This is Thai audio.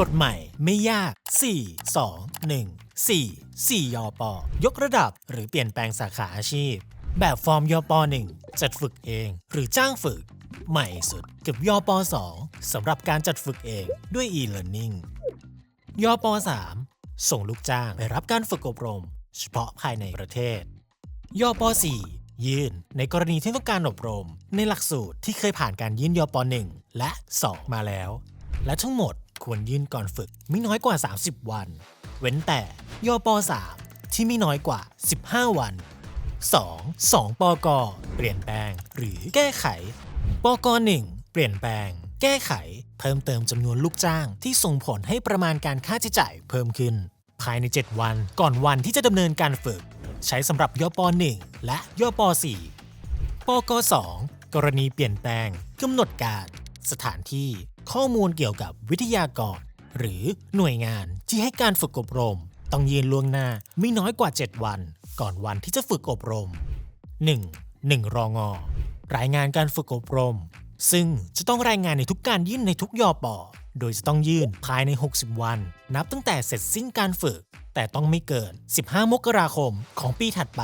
กฎใหม่ไม่ยาก 4 2 1 4 4ยอปอยกระดับหรือเปลี่ยนแปลงสาขาอาชีพ แบบฟอร์มยอป1จัดฝึกเอง หรือจ้างฝึก ใหม่สุดกับยอปอ2สำหรับการจัดฝึกเองด้วย e-learning ยอป3ส่งลูกจ้างไปรับการฝึกอบรม เฉพาะภายในประเทศ ยอป4ยื่นในกรณีที่ต้องการอบรม ในหลักสูตรที่เคยผ่านการยื่นยอป1และ 2 มาแล้ว และทั้งหมด ควรยื่นก่อนฝึกไม่น้อยกว่า 30 วัน เว้นแต่ยอป3 ที่ไม่น้อยกว่า 15 วัน 2. 2ปกเปลี่ยนแปลง หรือแก้ไขปก 1 เปลี่ยนแปลง แก้ไข เพิ่มเติมจำนวนลูกจ้างที่ส่งผลให้ประมาณการค่าใช้จ่ายเพิ่มขึ้น ภายใน 7 วันก่อนวันที่จะดำเนินการฝึก ใช้สำหรับยป 1 และยป 4 ปก 2 กรณีเปลี่ยนแปลงกำหนดการ สถานที่ ข้อมูลเกี่ยวกับวิทยากร หรือหน่วยงานที่ให้การฝึกอบรม ต้องยืนล่วงหน้าไม่น้อยกว่า 7 วัน ก่อนวันที่จะฝึกอบรม 1. 1รองอ รายงานการฝึกอบรม ซึ่งจะต้องรายงานในทุกการยื่นในทุกยอปอโดยจะต้องยื่นภายใน 60 วัน นับตั้งแต่เสร็จสิ้นการฝึก แต่ต้องไม่เกิน 15 มกราคมของปีถัดไป